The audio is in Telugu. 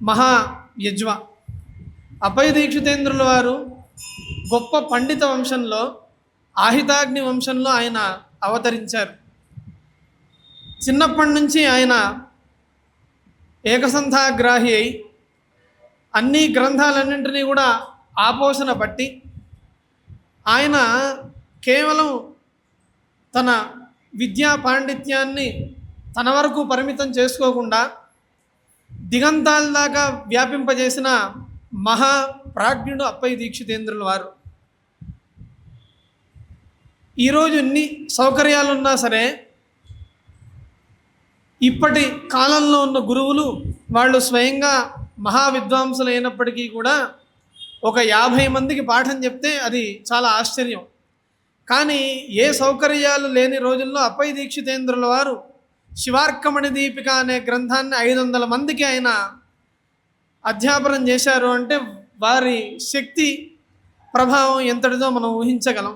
మహా యజ్వ. అభయ దీక్షితేంద్రుల వారు గొప్ప పండిత వంశంలో ఆహితాగ్ని వంశంలో ఆయన అవతరించారు. చిన్నప్పటి నుంచి ఆయన ఏకసంధాగ్రాహి అయి అన్ని గ్రంథాలన్నింటినీ కూడా ఆపోషణ పట్టి ఆయన కేవలం తన విద్యా పాండిత్యాన్ని తన వరకు పరిమితం చేసుకోకుండా దిగంతాల దాకా వ్యాపింపజేసిన మహా ప్రాజ్ఞుడు అప్పయ్య దీక్షితేంద్రుల వారు. ఈరోజు ఎన్ని సౌకర్యాలు ఉన్నా సరే ఇప్పటి కాలంలో ఉన్న గురువులు వాళ్ళు స్వయంగా మహావిద్వాంసులు అయినప్పటికీ కూడా ఒక యాభై మందికి పాఠం చెప్తే అది చాలా ఆశ్చర్యం. కానీ ఏ సౌకర్యాలు లేని రోజుల్లో అప్పయ్య దీక్షితేంద్రుల వారు శివార్కమణి దీపిక అనే గ్రంథాన్ని ఐదు వందల మందికి ఆయన అధ్యాపనం చేశారు అంటే వారి శక్తి ప్రభావం ఎంతటిదో మనం ఊహించగలం.